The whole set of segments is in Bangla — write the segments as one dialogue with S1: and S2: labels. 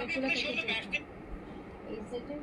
S1: থাকে এই সেটে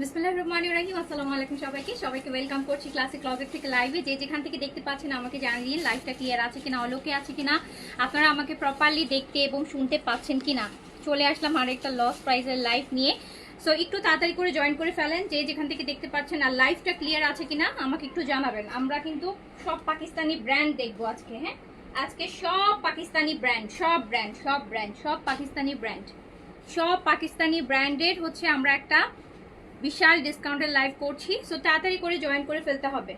S1: বিসমিল্লাহির রহমানির রহিম, আসসালামু আলাইকুম সবাইকে। সবাইকে ওয়েলকাম করছি ক্লাসিক ক্লজেট থেকে লাইভে যেখান থেকে দেখতে পাচ্ছেন আমাকে জানিয়ে লাইভটা ক্লিয়ার আছে কিনা অলোকে আছে কিনা, আপনারা আমাকে প্রপারলি দেখতে এবং শুনতে পাচ্ছেন কিনা। চলে আসলাম আর লস প্রাইজের লাইভ নিয়ে। সো একটু তাড়াতাড়ি করে জয়েন করে ফেলেন, যে যেখান থেকে দেখতে পাচ্ছেন আর লাইভটা ক্লিয়ার আছে কিনা, আমাকে একটু জানাবেন। আমরা কিন্তু সব পাকিস্তানি ব্র্যান্ড দেখব আজকে হ্যাঁ? আজকে সব পাকিস্তানি ব্র্যান্ড সব ব্র্যান্ড সব ব্র্যান্ড সব পাকিস্তানি ব্র্যান্ড সব পাকিস্তানি ব্র্যান্ডের হচ্ছে আমরা একটা বিশাল ডিসকাউন্টের লাইভ করছি সো তাড়াতাড়ি করে জয়েন করে ফেলতে হবে।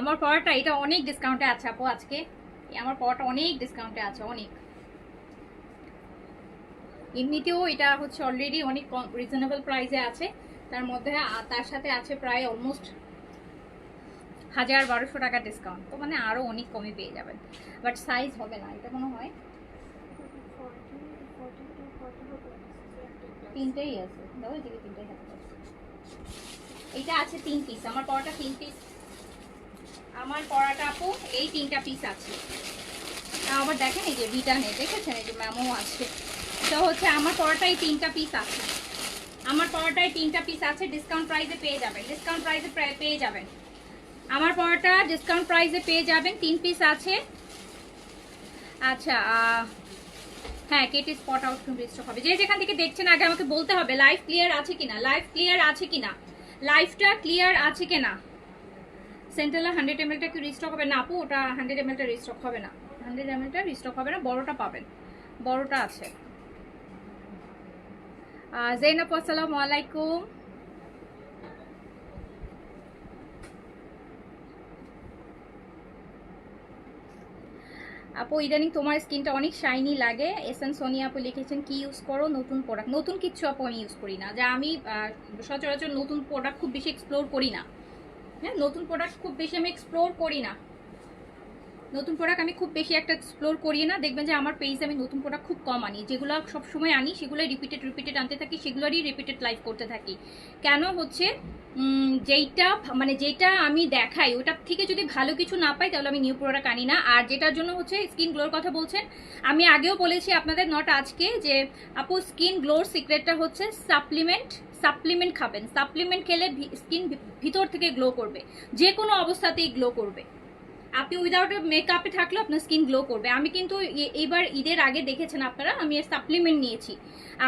S1: আমার পড়াটা এটা অনেক ডিসকাউন্টে আছে আপু আজকে। আমার পড়াটা অনেক ডিসকাউন্টে আছে, অনেক। এমনিতেও এটা হচ্ছে অলরেডি অনেক রিজনেবল প্রাইসে আছে। তার মধ্যে তার সাথে আছে প্রায় অলমোস্ট হাজার বারোশো টাকা ডিসকাউন্ট তো মানে আরও অনেক কমে পেয়ে যাবেন। বাট সাইজ হবে না, এটা কোনো হয়? তিনটেই আছে। এদিকে তিনটেই এটা আছে তিন পিস আমার পড়াটা তিন পিস আমার পড়াটা আপু, এই তিনটা পিস আছে। আবার দেখেন এই যে রিটার্নে দেখেছেন? এই যে ম্যামও আছে তো হচ্ছে আমার পড়াটাই তিনটা পিস আছে। আমার পড়াটায় তিনটা পিস আছে ডিসকাউন্ট প্রাইসে পেয়ে যাবেন ডিসকাউন্ট প্রাইসে পেয়ে যাবেন। আমার পড়াটা ডিসকাউন্ট প্রাইসে পেয়ে যাবেন, তিন পিস আছে। আচ্ছা হ্যাঁ কেটে স্পট আউট স্টক হবে। যে যেখান থেকে দেখছেন, আগে আমাকে বলতে হবে লাইভ ক্লিয়ার আছে কিনা? লাইভ ক্লিয়ার আছে কিনা? লাইভটা ক্লিয়ার আছে কিনা? সেন্ট্রালা হান্ড্রেড এমএলটা কি রিস্টক হবে? না, আপু, ওটা হান্ড্রেড এমএলটা রিস্টক হবে না। হান্ড্রেড এমএলটা রিস্টক হবে না, বড়টা পাবেন। বড়টা আছে। জৈনব আসসালামু আলাইকুম। আপু, ইদানিং তোমার স্কিনটা অনেক শাইনি লাগে। এসএন সোনিয়া আপু লিখেছেন, কি ইউজ করো? নতুন প্রোডাক্ট নতুন কিছু আপু আমি ইউজ করি না। যা আমি সচরাচর নতুন প্রোডাক্ট খুব বেশি এক্সপ্লোর করি না। হ্যাঁ নতুন প্রোডাক্ট খুব বেশি আমি এক্সপ্লোর করি না। নতুন প্রোডাক্ট আমি খুব বেশি একটা এক্সপ্লোর করি না। দেখবেন যে আমার পেজে আমি নতুন প্রোডাক্ট খুব কম আনি। যেগুলো সবসময় আনি সেগুলো রিপিটেড রিপিটেড আনতে থাকি, সেগুলোরই রিপিটেড লাইভ করতে থাকি। কেন হচ্ছে? যেইটা মানে যেটা আমি দেখাই ওটার থেকে যদি ভালো কিছু না পাই, তাহলে আমি নিউ প্রোডাক্ট আনি না। আর যেটার জন্য হচ্ছে স্কিন গ্লোর কথা বলছেন, আমি আগেও বলেছি আপনাদের নট আজকে যে, আপু স্কিন গ্লোর সিক্রেটটা হচ্ছে সাপ্লিমেন্ট সাপ্লিমেন্ট খাবেন। সাপ্লিমেন্ট খেলে স্কিন ভিতর থেকে গ্লো করবে। যে কোনো অবস্থাতেই গ্লো করবে। আপনি উইদাউট মেকআপে থাকলেও আপনার স্কিন গ্লো করবে। আমি কিন্তু এইবার ঈদের আগে দেখেছেন আপনারা, আমি এর সাপ্লিমেন্ট নিয়েছি।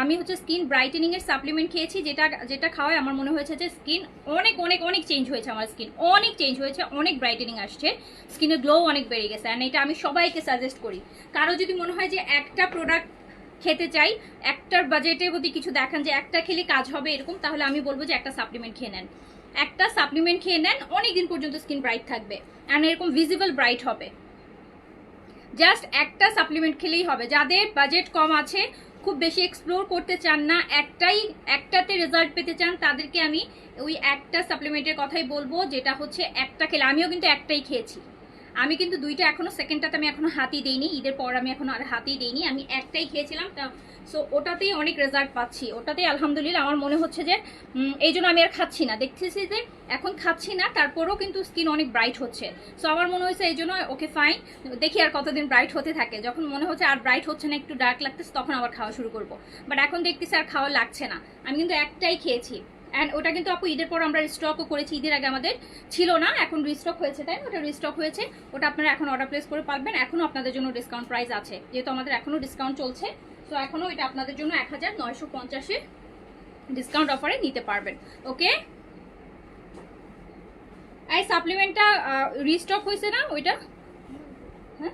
S1: আমি হচ্ছে স্কিন ব্রাইটেনিংয়ের সাপ্লিমেন্ট খেয়েছি, যেটা যেটা খাওয়ায় আমার মনে হয়েছে যে স্কিন অনেক অনেক অনেক চেঞ্জ হয়েছে আমার স্কিন অনেক চেঞ্জ হয়েছে, অনেক ব্রাইটেনিং আসছে। স্কিনের গ্লো অনেক বেড়ে গেছে অ্যান্ড এটা আমি সবাইকে সাজেস্ট করি। কারও যদি মনে হয় যে একটা প্রোডাক্ট খেতে চাই, একটার বাজেটে যদি কিছু দেখান যে একটা খেলে কাজ হবে এরকম, তাহলে আমি বলব যে একটা সাপ্লিমেন্ট খেয়ে নেন। একটা সাপ্লিমেন্ট খেয়ে নেন অনেক দিন পর্যন্ত স্কিন ব্রাইট থাকবে অ্যান্ড এরকম ভিজিবল ব্রাইট হবে। জাস্ট একটা সাপ্লিমেন্ট খেলেই হবে। যাদের বাজেট কম আছে, খুব বেশি এক্সপ্লোর করতে চান না, একটাই, একটাতে রেজাল্ট পেতে চান, তাদেরকে আমি ওই একটা সাপ্লিমেন্টের কথাই বলব, যেটা হচ্ছে একটা খেলে। আমিও কিন্তু একটাই খেয়েছি। আমি কিন্তু দুইটা এখনও সেকেন্ডটাতে আমি এখনও হাতি দেইনি, ঈদের পর আমি এখনও আর হাতই দেইনি, আমি একটাই খেয়েছিলাম। তা সো ওটাতেই অনেক রেজাল্ট পাচ্ছি, ওটাতেই আলহামদুলিল্লাহ আমার মনে হচ্ছে যে এই জন্য আমি আর খাচ্ছি না। দেখতেছি যে এখন খাচ্ছি না, তারপরেও কিন্তু স্কিন অনেক ব্রাইট হচ্ছে। সো আমার মনে হয়েছে এই জন্য ওকে ফাইন দেখি আর কতদিন ব্রাইট হতে থাকে। যখন মনে হচ্ছে আর ব্রাইট হচ্ছে না, একটু ডার্ক লাগতেছে, তখন আবার খাওয়া শুরু করব। বাট এখন দেখতেছি আর খাওয়া লাগছে না। আমি কিন্তু একটাই খেয়েছি। অ্যান্ড ওটা কিন্তু আপু ঈদের পর আমরা রিস্টকও করেছি ঈদের আগে আমাদের ছিল না এখন রিস্টক হয়েছে তাই না ওটা রিস্টক হয়েছে ওটা আপনারা এখন অর্ডার প্লেস করে পারবেন এখনও আপনাদের জন্য ডিসকাউন্ট প্রাইস আছে যেহেতু আমাদের এখনও ডিসকাউন্ট চলছে তো এখনও এটা আপনাদের জন্য এক হাজার নয়শো পঞ্চাশে ডিসকাউন্ট অফারে নিতে পারবেন ওকে এই সাপ্লিমেন্টটা রিস্টক হয়েছে না ওইটা হ্যাঁ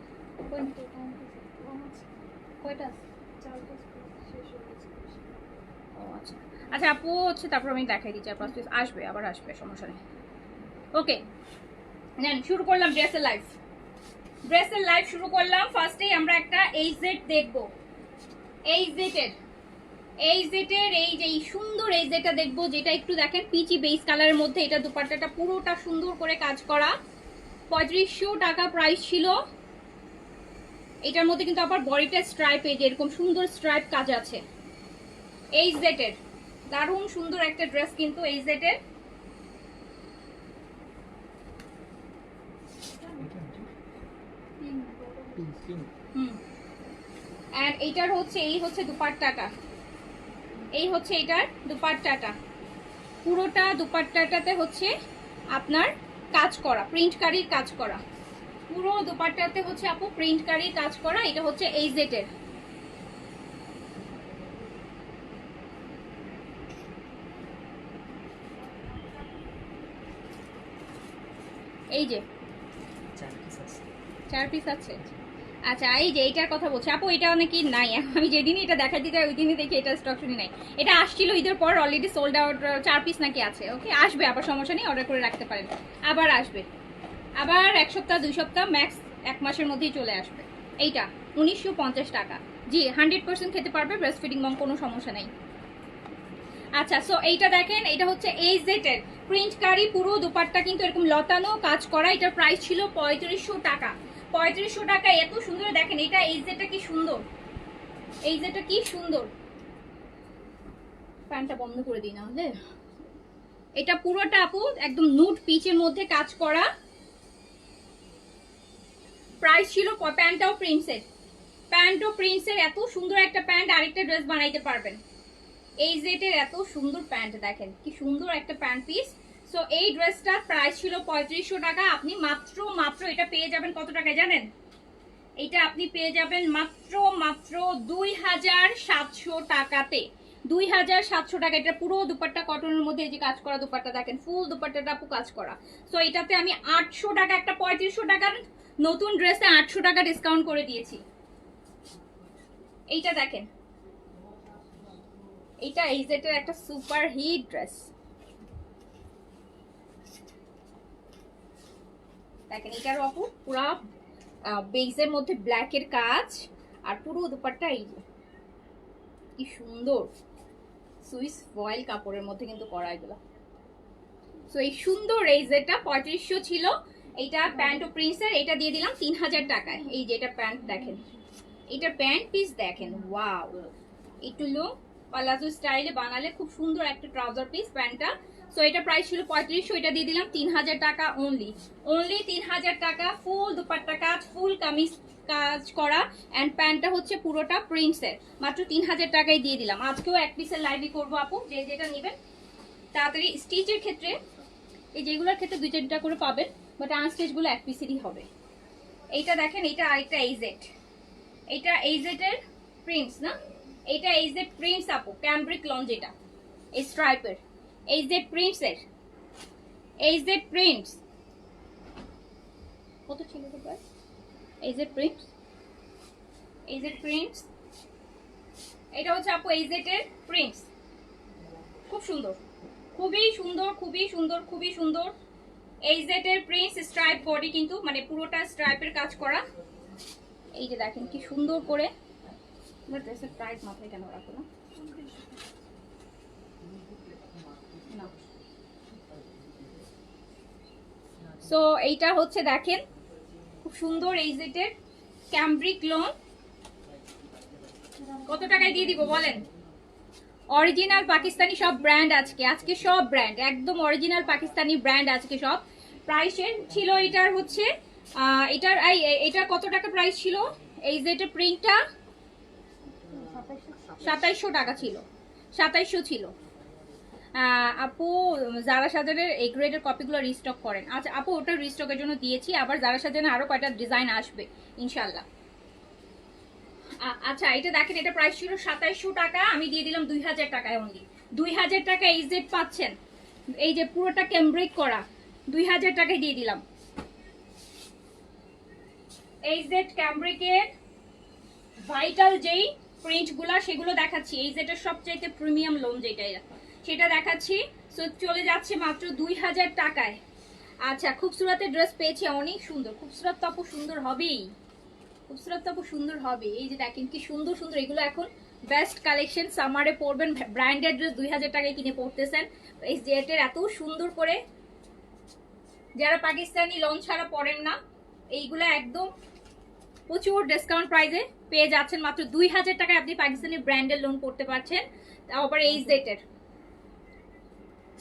S1: কয়টা ও আচ্ছা আপু হচ্ছে, তারপর আমি দেখাই দিচ্ছি, আর পাঁচ আসবে, আবার আসবে, সমস্যা নেই। ওকে নেন, শুরু করলাম ড্রেসের লাইফ ড্রেসের লাইফ শুরু করলাম ফার্স্টেই আমরা একটা এই জেড দেখব। এই জেটের এই জেটের এই যে এই সুন্দর এই জেটটা দেখব, যেটা একটু দেখেন পিচি বেস কালারের মধ্যে, এটা দুপাট্টাটা পুরোটা সুন্দর করে কাজ করা। পঁয়ত্রিশশো টাকা প্রাইস ছিল। এটার মধ্যে কিন্তু আবার বডিটা স্ট্রাইপ এই যে এরকম সুন্দর স্ট্রাইপ কাজ আছে। এই জেটের দারুণ সুন্দর একটা ড্রেস কিন্তু এই হুম। আর এইটার হচ্ছে, এই হচ্ছে দুপাট্টাটা। এই হচ্ছে এটার দুপাট্টাটা। পুরোটা দুপাট্টাটাতে হচ্ছে আপনার কাজ করা প্রিন্ট কারির কাজ করা। পুরো দুপাট্টাতে হচ্ছে আপু প্রিন্ট কারির কাজ করা, এটা হচ্ছে এই এই যে। চার পিস আছে। আচ্ছা এই যে এইটার কথা বলছি। আপু এটা নাকি নাই। আমি যেদিনই এটা দেখা দিতে ওই দিনই দেখি এটা স্টক শুনি নাই। এটা আসছিল ঈদের পর অলরেডি সোল্ড আউট চার পিস নাকি আছে। ওকে আসবে আবার সমস্যা নেই অর্ডার করে রাখতে পারেন। আবার আসবে। আবার এক সপ্তাহ দুই সপ্তাহ ম্যাক্স এক মাসের মধ্যেই চলে আসবে। এইটা উনিশশো পঞ্চাশ টাকা। জি হান্ড্রেড পার্সেন্ট খেতে পারবে ব্রেস্ট ফিডিং মম কোনো সমস্যা নেই। আচ্ছা সো এইটা দেখেন এটা হচ্ছে এই জেটের প্রিন্ট কারি পুরো দুপাট্টা কিন্তু এরকম লতানো কাজ করা। এটার প্রাইস ছিল পঁয়ত্রিশশো টাকা। পঁয়ত্রিশশো টাকা, এত সুন্দর, দেখেন, এটা এই জেটটা কি সুন্দর। এই জেটটা কি সুন্দর। প্যান্টটা বন্ধ করে দিই না এটা পুরোটা আপু একদম নুট পিচের মধ্যে কাজ করা। প্রাইস ছিল প্যান্টটাও প্রিন্সের প্যান্টও প্রিন্সের এত সুন্দর একটা প্যান্ট, আরেকটা ড্রেস বানাইতে পারবেন। এই জেটের এত সুন্দর প্যান্ট, দেখেন, কি সুন্দর একটা প্যান্ট পিস সো এই ড্রেসটার প্রাইস ছিল পঁয়ত্রিশশো টাকা। আপনি মাত্র মাত্র এটা পেয়ে যাবেন কত টাকায় জানেন? এটা আপনি পেয়ে যাবেন মাত্র মাত্র দুই হাজার সাতশো টাকাতে। দুই হাজার সাতশো টাকা, এটা পুরো দুপাট্টা কটনের মধ্যে এই যে কাজ করা দুপাট্টা, দেখেন ফুল দুপাট্টাটা কাজ করা। সো এটাতে আমি আটশো টাকা, একটা পঁয়ত্রিশশো টাকার নতুন ড্রেসে আটশো টাকা ডিসকাউন্ট করে দিয়েছি। এইটা দেখেন এটা এই জেটের একটা সুপার হিট ড্রেস। দেখেন এটার আপু পুরা বেসের মধ্যে ব্ল্যাকের কাজ, আর পুরো দুপাট্টা এই যে। কি সুন্দর। সুইস ফয়েল কাপড়ের মধ্যে কিন্তু করা এগুলো। সো এই সুন্দর এই যেটা পঁয়ত্রিশশো ছিল। এইটা প্যান্ট ও প্রিন্সের এটা দিয়ে দিলাম তিন হাজার টাকায়। এই যে এটা প্যান্ট, দেখেন। এটা প্যান্ট পিস দেখেন ওয়াও একটু লো পালাজো স্টাইলে বানালে খুব সুন্দর একটা ট্রাউজার পিস প্যান্টটা। সো এটা প্রাইস ছিল পঁয়ত্রিশশো, এটা দিয়ে দিলাম তিন হাজার টাকা অনলি অনলি তিন হাজার টাকা ফুল দুপাট্টা কাজ ফুল কামিজ কাজ করা। অ্যান্ড প্যান্টটা হচ্ছে পুরোটা প্রিন্টসের মাত্র তিন হাজার টাকায় দিয়ে দিলাম। আজকেও এক পিসের লাইভই করব আপু, যে যেটা নেবেন। তাড়াতাড়ি স্টিচের ক্ষেত্রে, এই যেগুলোর ক্ষেত্রে দুই চারটা করে পাবেন বাট আনস্টিচগুলো এক পিসেরই হবে। এইটা দেখেন, এইটা আরেকটা এইজেড এইটা এইজেডের প্রিন্টস না? এইটা এইজেড প্রিন্টস আপু ক্যাম্ব্রিক লন যেটা এই স্ট্রাইপের এইজেড প্রিন্টসের এইজেড প্রিন্টস কত ছিল price AZ prints AZ prints এটা হচ্ছে আপু এইজেড এর প্রিন্টস খুব সুন্দর, খুবই সুন্দর খুবই সুন্দর খুবই সুন্দর। এইজেড এর প্রিন্টস স্ট্রাইপ বডি কিন্তু মানে পুরোটা স্ট্রাইপের কাজ করা। এই যে দেখেন কি সুন্দর করে। আমার ড্রেসের প্রাইস মাথায় কেন রাখো না সো এইটা হচ্ছে দেখেন, খুব সুন্দর এইজেটের ক্যাম্ব্রিক লোন কত টাকায় দিয়ে দিব বলেন? অরিজিনাল পাকিস্তানি সব ব্র্যান্ড আজকে আজকে সব ব্র্যান্ড একদম অরিজিনাল পাকিস্তানি ব্র্যান্ড আজকে সব। প্রাইসের ছিল এটার হচ্ছে এটার, এই এই- কত টাকা প্রাইস ছিল? এই যে এটা প্রিন্টটা সাতাইশশো টাকা ছিল। সাতাইশশো ছিল। আপু, যারা সাজানের এই গ্রেডের কপিগুলো রিস্টক করেন। আচ্ছা আপু, ওটা রিস্টকের জন্য দিয়েছি। আবার যারা সাজানে আরও কয়টা ডিজাইন আসবে ইনশাল্লাহ আচ্ছা এটা দেখেন, এটা প্রাইস ছিল সাতাইশশো টাকা। আমি দিয়ে দিলাম দুই হাজার টাকায় অনলি দুই হাজার টাকা এই জেড পাচ্ছেন। এই যে পুরোটা ক্যাম্ব্রিক করা, দুই হাজার টাকায় দিয়ে দিলাম। এই জেড ক্যাম্ব্রিকের ভাইটাল যেই প্রিন্টগুলা সেগুলো দেখাচ্ছি। এই যেটা সবচাইতে প্রিমিয়াম লোন যেটা, সেটা দেখাচ্ছি। সো চলে যাচ্ছে মাত্র দুই হাজার টাকায়। আচ্ছা খুবসুরাতের ড্রেস পেয়েছি, অনেক সুন্দর। খুবসুরাত তো আপু সুন্দর হবেই। খুবসুরত তো খুব সুন্দর হবে এই যে দেখেন, কি সুন্দর সুন্দর। এগুলো এখন বেস্ট কালেকশন সামারে পরবেন। ব্র্যান্ডেড ড্রেস দুই হাজার টাকায় কিনে পড়তেছেন এই জেটের এত সুন্দর করে, যারা পাকিস্তানি লোন ছাড়া পড়েন না, এইগুলো একদম প্রচুর ডিসকাউন্ট প্রাইসে পেয়ে যাচ্ছেন মাত্র দুই হাজার টাকায় আপনি পাকিস্তানি ব্র্যান্ডের লোন করতে পারছেন। তাও আবার এই জেটের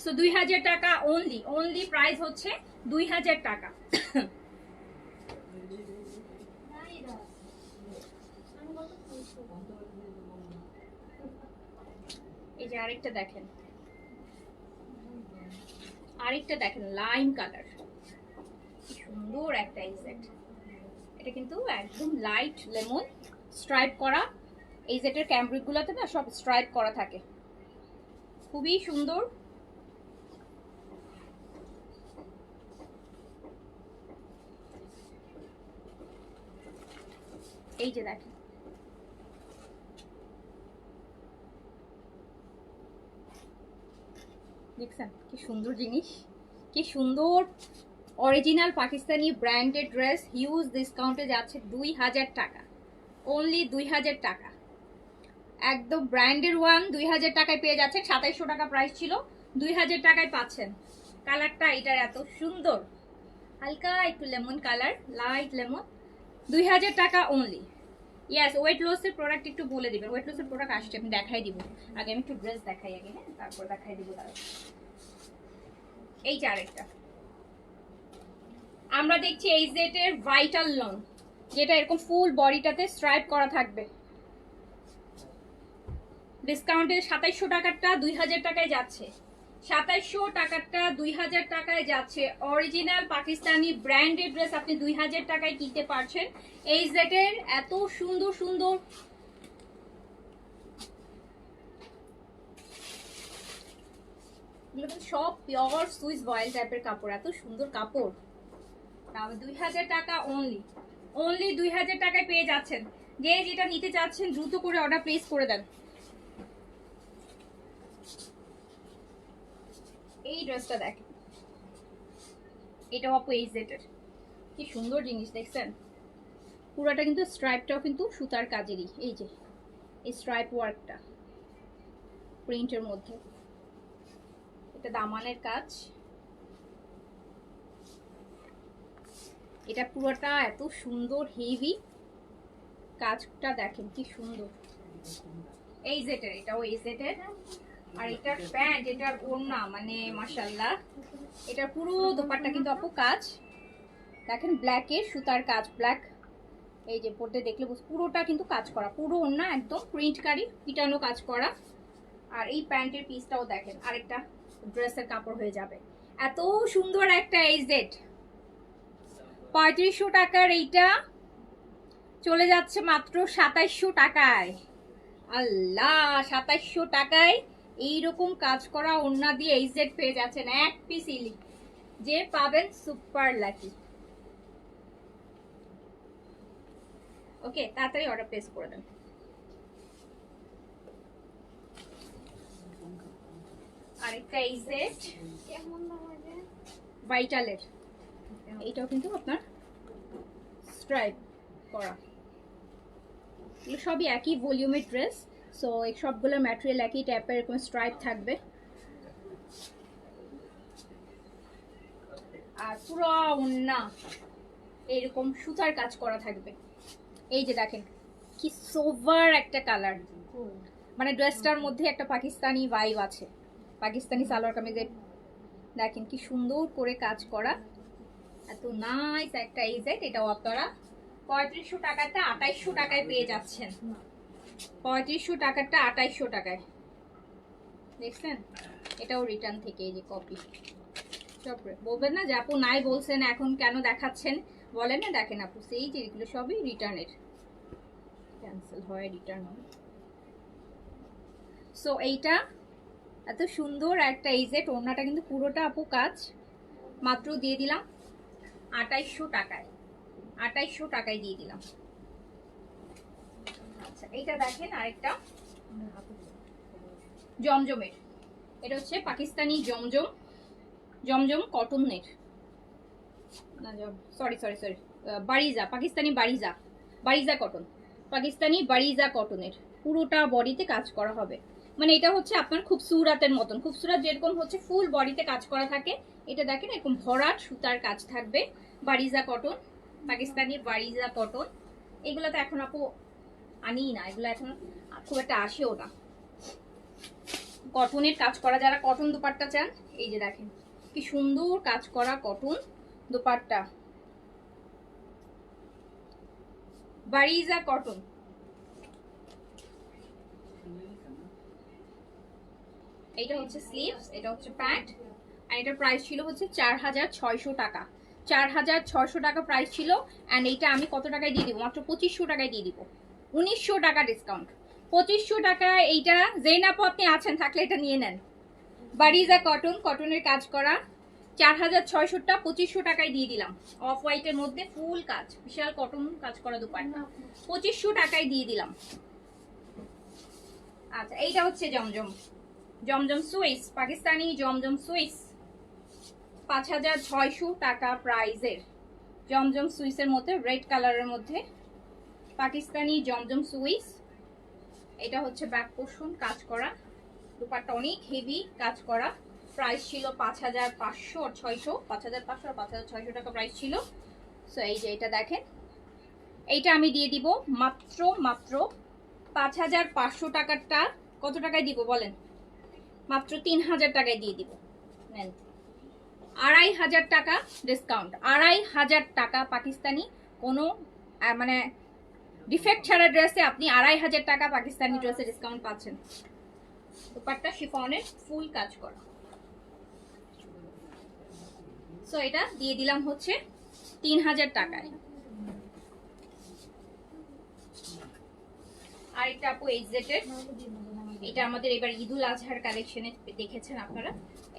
S1: সো দুই হাজার টাকা অনলি অনলি প্রাইস হচ্ছে দুই হাজার টাকা। এই যে আরেকটা দেখেন। আরেকটা দেখেন লাইম কালার সুন্দর একটা এক্সাক্ট এটা কিন্তু একদম লাইট লেমন স্ট্রাইপ করা। এই যেটার ক্যাম্ব্রিক গুলোতে না সব স্ট্রাইপ করা থাকে। খুবই সুন্দর। এই যে দেখেন। দেখছেন কি সুন্দর জিনিস? কি সুন্দর original Pakistani branded dress huge ডিসকাউন্টে যাচ্ছে দুই হাজার টাকা। অনলি দুই হাজার টাকা। একদম ব্র্যান্ডের ওয়ান, দুই হাজার টাকায় পেয়ে যাচ্ছেন, সাতাইশশো টাকা প্রাইস ছিল, দুই হাজার টাকায় পাচ্ছেন। কালারটা এটার এত সুন্দর। হালকা একটু লেমন কালার লাইট লেমন দুই হাজার টাকা অনলি ইয়াস ওয়েট লসের প্রোডাক্ট একটু বলে দিবেন। ওয়েট লসের প্রোডাক্ট আসছে, আমি দেখাই দিব। আগে আমি একটু ড্রেস দেখাই আগে হ্যাঁ? তারপর দেখাই দিব তার এই যে আরেকটা। আমরা দেখছি এই জেটের ভাইটাল লং যেটা এরকম ফুল বডিটাতে স্ট্রাইপ করা থাকবে। ডিসকাউন্টে সাতাইশশো টাকারটা দুই হাজার টাকায় যাচ্ছে। সাতাইশশো টাকারটা দুই হাজার টাকায় যাচ্ছে। অরিজিনাল পাকিস্তানি ব্র্যান্ডেড ড্রেস আপনি দুই হাজার টাকায় কিনতে পারছেন। এই জেটের এত সুন্দর সুন্দর সব পিওর সুইস বয়েল টাইপের কাপড়, এত সুন্দর কাপড়। দুই হাজার টাকা অনলি অনলি দুই হাজার টাকায় পেয়ে যাচ্ছেন। যে যেটা নিতে চাচ্ছেন, দ্রুত করে অর্ডার প্লেস করে দেন। এই ড্রেসটা দেখেন। এটাও আপু এই কি সুন্দর জিনিস, দেখছেন? পুরোটা কিন্তু স্ট্রাইপটাও কিন্তু সুতার কাজেরই। এই যে, এই স্ট্রাইপ ওয়ার্কটা প্রিন্টের মধ্যে। এটা দামানের কাজ। এটা পুরোটা এত সুন্দর হেভি কাজটা দেখেন কি সুন্দর। এই জেটের এটাও এই জেটের আর এটার প্যান্ট, এটার ওড়না মানে মাশাল্লাহ এটার পুরো দোপাট্টা কিন্তু আপু কাজ। দেখেন ব্ল্যাকের সুতার কাজ ব্ল্যাক এই যে পড়তে দেখলে পুরোটা কিন্তু কাজ করা। পুরো ওড়না একদম প্রিন্ট কারি, পিটানো কাজ করা। আর এই প্যান্টের পিসটাও দেখেন, আরেকটা ড্রেসের কাপড় হয়ে যাবে। এত সুন্দর একটা এই জেড পঁয়ত্রিশশো টাকার এইটা চলে যাচ্ছে মাত্র সাতাইশশো টাকায়। আল্লাহ সাতাইশশো টাকায় এইরকম কাজ করা ওড়না দিয়ে এই জেড পেয়ে যাচ্ছেন এক পিস ইলি। যে পাবেন সুপার লাকি ওকে তাড়াতাড়ি অর্ডার প্লেস করে দেন। আরেকটা এই সেট ভাইটালের এইটাও কিন্তু আপনার স্ট্রাইপ করা। এগুলো সবই একই ভলিউমের ড্রেস সো এই সবগুলো ম্যাটেরিয়াল একই টাইপের এরকম স্ট্রাইপ থাকবে। আর পুরো উন্না এরকম সুতার কাজ করা থাকবে। এই যে দেখেন, কি সোভার একটা কালার মানে ড্রেসটার মধ্যে একটা পাকিস্তানি ভাইব আছে। পাকিস্তানি সালোয়ার কামিজের। দেখেন কি সুন্দর করে কাজ করা। এত নাইস একটা এই সেট এটাও আপনারা পঁয়ত্রিশশো টাকাটা আঠাইশশো টাকায় পেয়ে যাচ্ছেন। পঁয়ত্রিশশো টাকাটা আঠাইশশো টাকায়। দেখছেন? এটাও রিটার্ন থেকে এই যে কপি বলবেন না যে আপু নাই বলছেন, এখন কেন দেখাচ্ছেন? বলেন না, দেখেন আপু, সেই যে এগুলো সবই রিটার্নের ক্যান্সেল হয় রিটার্ন হয়। সো এইটা এত সুন্দর একটা এই যে টোনাটা কিন্তু পুরোটা আপু কাজ। মাত্র দিয়ে দিলাম। আটাইশশো টাকায়। আটাইশশো টাকায় দিয়ে দিলাম। আচ্ছা এইটা দেখেন আরেকটা জমজমের। এটা হচ্ছে পাকিস্তানি জমজম জমজম কটনের। Sorry sorry sorry Bareeze, Pakistani Bareeze Bareeze cotton, Pakistani Bareeze কটনের। পুরোটা বডিতে কাজ করা হবে। মানে এটা হচ্ছে আপনার খুব সুরাতের মতন। খুব সুরাত যেরকম হচ্ছে ফুল বডিতে কাজ করা থাকে। এটা দেখেন, এরকম ভরাট সুতার কাজ থাকবে। বারিজা কটন পাকিস্তানি বারিজা কটন এগুলো তো এখন আপু আনিই না, এগুলো এখন খুব একটা আসেও না। কটনের কাজ করা, যারা কটন দুপাট্টা চান, এই যে দেখেন, কি সুন্দর কাজ করা কটন দুপাট্টা। বারিজা কটন এইটা হচ্ছে স্লিভস এটা হচ্ছে প্যান্ট আর এটার প্রাইস ছিল হচ্ছে চার হাজার ছয়শো টাকা। চার হাজার ছয়শো টাকা প্রাইস ছিল অ্যান্ড এইটা আমি কত টাকায় দিয়ে দিব? মাত্র পঁচিশশো টাকায় দিয়ে দিব। উনিশশো টাকা ডিসকাউন্ট পঁচিশশো টাকা এইটা, যেই না আপনি আছেন, থাকলে এটা নিয়ে নেন। বারিজা কটন কটনের কাজ করা। চার হাজার ছয়শোটা পঁচিশশো টাকায় দিয়ে দিলাম। অফ হোয়াইটের মধ্যে ফুল কাজ, বিশাল কটন কাজ করা দুপাট্টা পঁচিশশো টাকায় দিয়ে দিলাম। আচ্ছা এইটা হচ্ছে জমজম। জমজম সুইস, পাকিস্তানি জমজম সুইস, পাঁচ হাজার ছয়শো টাকা প্রাইজের। জমজম সুইসের মধ্যে, রেড কালারের মধ্যে, পাকিস্তানি জমজম সুইস। এটা হচ্ছে ব্যাক পোর্শন, কাজ করা। দুপাট্টা অনেক হেভি কাজ করা। প্রাইস ছিল পাঁচ হাজার পাঁচশো আর ছয়শো, পাঁচ হাজার পাঁচশো আর পাঁচ হাজার ছয়শো টাকা প্রাইস ছিল। সো এই যে এটা দেখেন। এইটা আমি দিয়ে দিব মাত্র মাত্র পাঁচ হাজার পাঁচশো টাকারটা। কত টাকায় দিব বলেন? মাত্র তিন হাজার টাকায় দিয়ে দিব। নেন। আড়াই হাজার টাকা ডিসকাউন্ট আড়াই হাজার টাকা পাকিস্তানি কোনো মানে ডিফেক্ট ছাড়া ড্রেসে আপনি আড়াই হাজার টাকা পাকিস্তানি ড্রেসে ডিসকাউন্ট পাচ্ছেন। দুপাট্টা শিফনের ফুল কাজ করা। সো এটা দিয়ে দিলাম হচ্ছে তিন হাজার টাকায়। আর এটা আপু এইচ জেটের এটা আমাদের এবার ঈদুল আজহার কালেকশনে দেখেছেন আপনারা।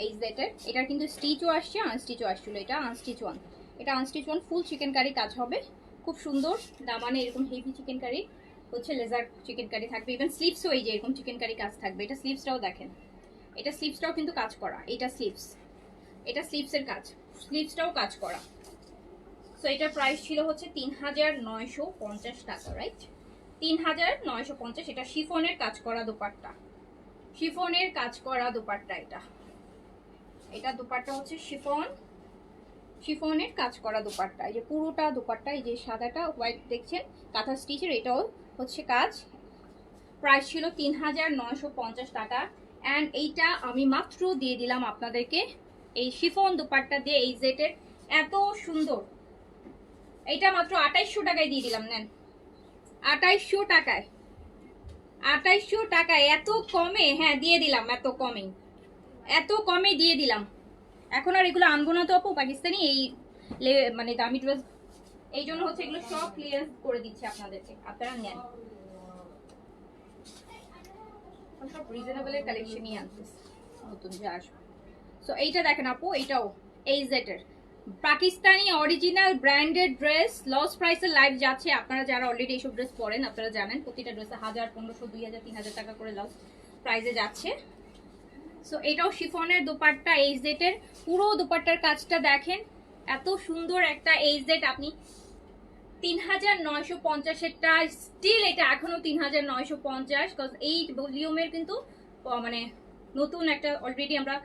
S1: এই জেটের এটা কিন্তু স্টিচও আসছে আনস্টিচও আসছিল এটা আনস্টিচ ওয়ান এটা unstitch one full chikankari কাজ হবে। খুব সুন্দর, দামানে এরকম হেভি চিকেন কারি হচ্ছে লেজার চিকেন কারি থাকবে। ইভেন স্লিপসও এই যে এরকম চিকেন কারি কাজ থাকবে। এটা স্লিপসটাও দেখেন। এটা স্লিপসটাও কিন্তু কাজ করা, এটা স্লিপস এটা স্লিপসের কাজ স্লিপসটাও কাজ করা। সো এটার প্রাইস ছিল হচ্ছে তিন হাজার নয়শো পঞ্চাশ টাকা রাইট তিন হাজার নয়শো পঞ্চাশ, এটা শিফনের কাজ করা দোপাট্টা। শিফনের কাজ করা দোপাট্টা এটা। এটা দোপাট্টা হচ্ছে শিফন। শিফনের কাজ করা দোপাট্টা। এই যে পুরোটা দোপাট্টা, এই যে সাদাটা হোয়াইট দেখছেন, কাঁথা স্টিচের, এটাও হচ্ছে কাজ। প্রাইস ছিল তিন হাজার নয়শো পঞ্চাশ টাকা। অ্যান্ড এইটা আমি মাত্র দিয়ে দিলাম আপনাদেরকে এই শিফন দোপাট্টা দিয়ে, এই জেটের। এত সুন্দর। এইটা মাত্র আঠাইশশো টাকায় দিয়ে দিলাম, নেন। আঠাইশশো টাকায়। আঠাইশশো টাকায়, এত কমে হ্যাঁ দিয়ে দিলাম, এত কমে এত কমে দিয়ে দিলাম। এখন আর এগুলো আনব না তো আপু, পাকিস্তানি এই মানে দামি ড্রেস এই জন্য হচ্ছে এগুলো সব ক্লিয়ার করে দিচ্ছে আপনাদেরকে, আপনারা নেন। সব রিজনেবলের কালেকশনই আনতেছে, নতুন যে আসবে। সো এইটা দেখেন আপু, এইটাও, এই জেটের Pakistani original branded dress loss প্রাইসের লাইভ যাচ্ছে। আপনারা যারা অলরেডি এইসব ড্রেস পরেন, আপনারা জানেন প্রতিটা ড্রেসে হাজার, পনেরোশো, দুই হাজার, তিন হাজার টাকা করে লস প্রাইসে যাচ্ছে। সো এটাও শিফনের দোপাট্টা এইচ জেটের পুরো দোপাট্টার কাজটা দেখেন, এত সুন্দর একটা এইচ জেট আপনি তিন হাজার নয়শো পঞ্চাশেরটা স্টিল এটা এখনও তিন হাজার নয়শো পঞ্চাশ এই ভলিউমের কিন্তু মানে নতুন একটা অলরেডি আমরা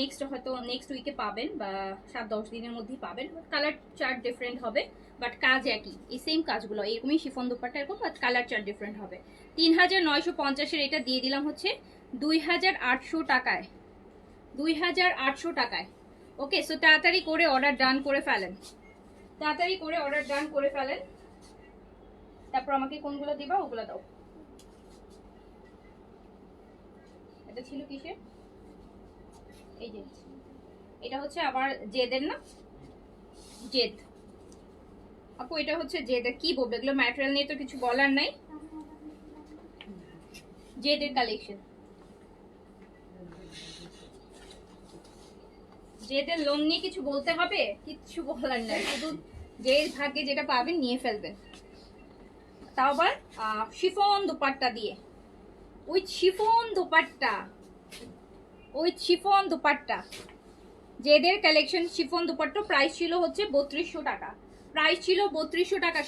S1: নেক্সট হয়তো নেক্সট উইকে পাবেন বা সাত, দশ দিনের মধ্যেই পাবেন। কালার চার্ট ডিফারেন্ট হবে বাট কাজ একই। এই সেম কাজগুলো, এরকমই শিফন দোপাট্টা এরকম বাট কালার চার্ট ডিফারেন্ট হবে। তিন হাজার নয়শো পঞ্চাশের এটা দিয়ে দিলাম হচ্ছে দুই হাজার আটশো টাকায়। দুই হাজার আটশো টাকায়। ওকে সো তাড়াতাড়ি করে অর্ডার ডান করে ফেলেন। তাড়াতাড়ি করে অর্ডার ডান করে ফেলেন। তারপর আমাকে কোনগুলো দিবা, ওগুলো দাও। এটা ছিল কিসের? এটা হচ্ছে আবার জেদের না? জেদ। আপু, এটা হচ্ছে জেদের কি বলব? এগুলো ম্যাটেরিয়াল নিয়ে তো কিছু বলার নাই। জেদের কালেকশন জেদের লোন নিয়ে কিছু বলতে হবে? কিচ্ছু বলার নাই। শুধু যে ভাগ্যে যেটা পাবেন, নিয়ে ফেলবেন। তাও আবার শিফন দোপাট্টা দিয়ে। ওই শিফন দোপাট্টা। ওই শিফন দুপাট্টা। যেদের কালেকশন শিফন দুপাট্টা প্রাইস ছিল হচ্ছে বত্রিশশো টাকা। প্রাইস ছিল বত্রিশশো টাকা।